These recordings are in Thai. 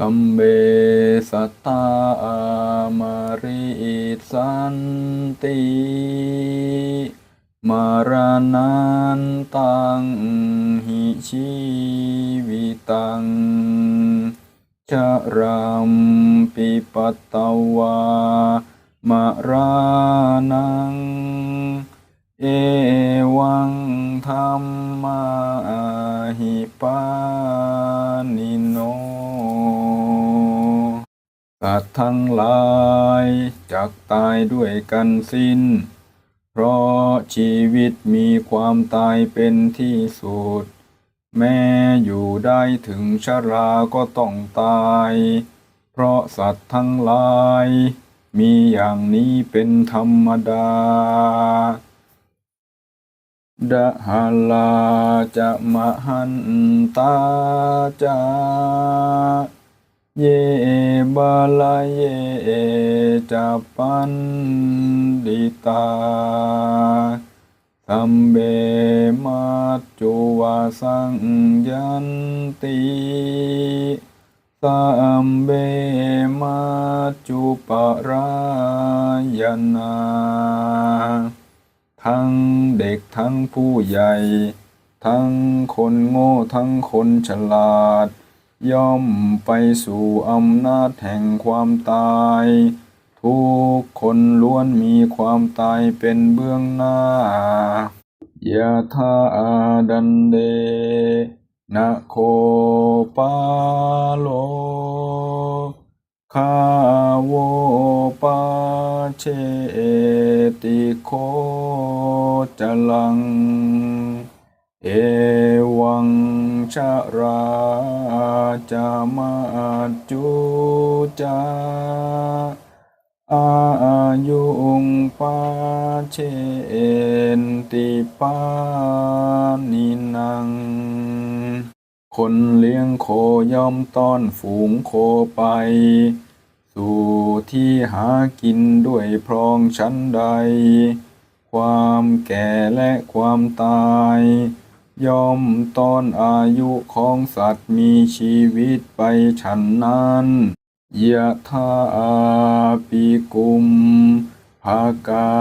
สัมเบสัตตาอามาริสันติมารนันตังหิชีวิตังชะรัมปิปัตตวามารนัง เอวังธรรมาหิปานิโน สัตว์ทั้งหลายจักตายด้วยกันสิ้น เพราะชีวิตมีความตายเป็นที่สุด แม้อยู่ได้ถึงชราก็ต้องตาย เพราะสัตว์ทั้งหลาย มีอย่างนี้เป็นธรรมดา ดะหาลาจะมหันตาจา เยบาลาเยจะปันดิตาสัมเบมัจจุวาสังยันติสัมเบมัจจุปรายนาทั้งเด็กทั้งผู้ใหญ่ ทั้งคนโง่ทั้งคนฉลาด ย่อมไปสู่อำนาจแห่งความตาย ทุกคนล้วนมีความตายเป็นเบื้องหน้ายะทาอาดันเดนะโคปาโลคาโวปาเชติโคจลัง เอวังชะราจามาจุจาอายุงปาเชนติปานินัง คนเลี้ยงโคย่อมต้อนฝูงโคไป สู่ที่หากินด้วยพรองชั้นใด ความแก่และความตาย ย่อมตอนอายุของสัตว์มีชีวิตไปฉันนั้นยะทาปิกุมภากา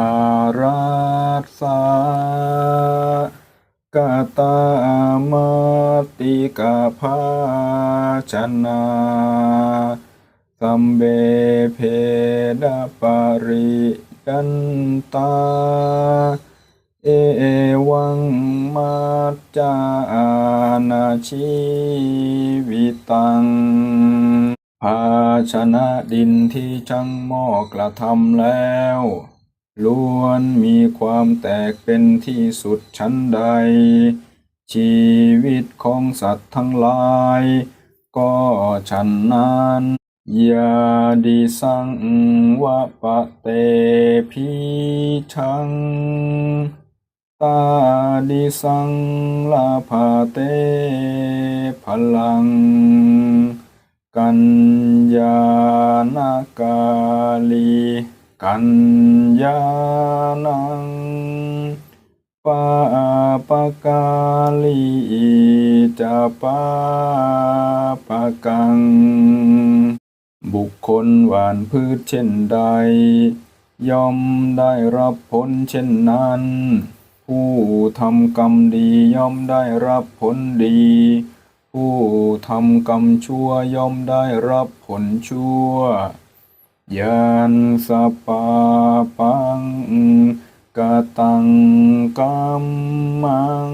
ราสากาตามติกาภาชนาสัมเบเพดาปาริกันตา เอวัง มัจจานาชีวิตัง ภาชนะดินที่ช่างหม้อกระทำแล้ว ล้วนมีความแตกเป็นที่สุดชั้นใด ชีวิตของสัตว์ทั้งหลาย ก็ฉันนั้นยาดิสังวะปะเตพิชัง ตาดิสังลาภาเตพลัง กัญญานากาลีกัญญานังปาปกาลีจะปาปะกัง บุคคลหวานพืชเช่นใด ย่อมได้รับผลเช่นนั้น ผู้ทำกรรมดีย่อมได้รับผลดี ผู้ทำกรรมชั่วย่อมได้รับผลชั่วยันสปาปังกตังกัมมัง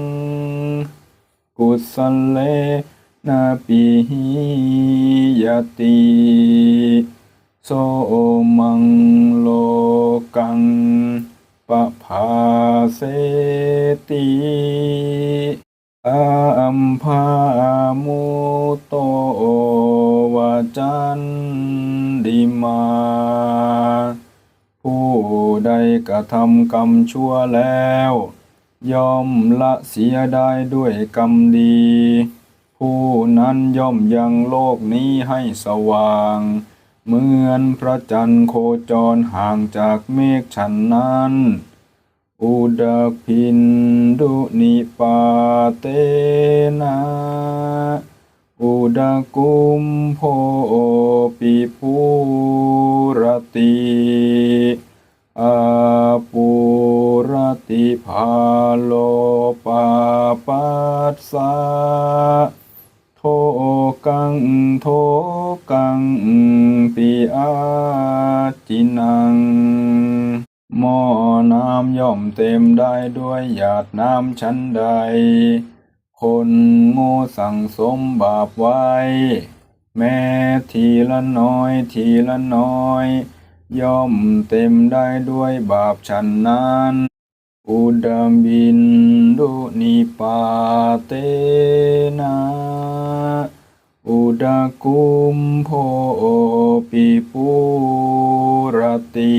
กุสเลนาปิหิยติโสมังโลกัง ปภาเสติอัมภามุโตวาจันดิมา ผู้ใดกระทำกรรมชั่วแล้ว ย่อมละเสียได้ด้วยกรรมดี ผู้นั้นย่อมยังโลกนี้ให้สว่าง เหมือนพระจันทร์โคจรห่างจากเมฆฉันนั้น อุดพินดุนิปาเตนะอุดกุมโพปิปุรติอปุรติภาโลปาปัสสะโท กังโทกังปิอาจินังหม้อน้ำย่อมเต็มได้ด้วยหยาดน้ำชั้นใด คนโง่สั่งสมบาปไว้ แม้ทีละน้อยทีละน้อย ย่อมเต็มได้ด้วยบาปฉันนั้นอุดมบินดุนิปาเตนะ อุดากุมโพปิปุรติ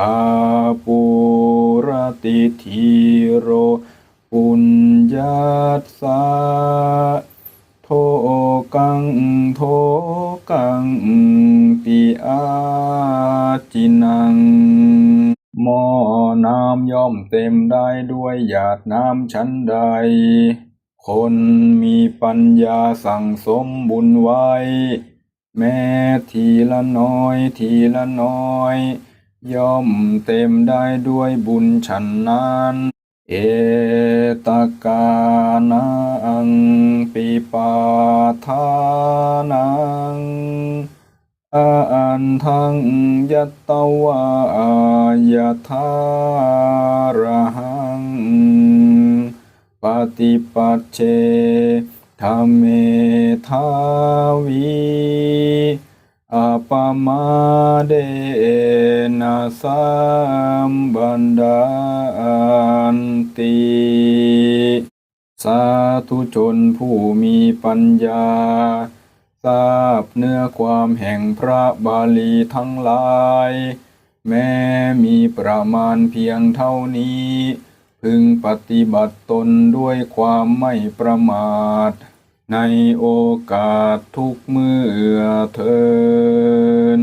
อาปุรติทีโร ปุญญาสสะโทกังโทกังปิอาจินังหม้อน้ำย่อมเต็มได้ด้วยหยาดน้ำชั้นใด คนมีปัญญาสั่งสมบุญไว้ แม้ทีละน้อยทีละน้อย ย่อมเต็มได้ด้วยบุญฉันนั้น เอตกานังปิปาทานังอันทังยัตตวายาทาระหัง ปฏิปัจเจธรรมเมทาวีอาปมาเดนะสัมบันดาอันติสาธุชนผู้มีปัญญา ทราบเนื้อความแห่งพระบาลีทั้งหลาย แม้มีประมาณเพียงเท่านี้ พึงปฏิบัติตนด้วยความไม่ประมาท ในโอกาสทุกเมื่อเทิน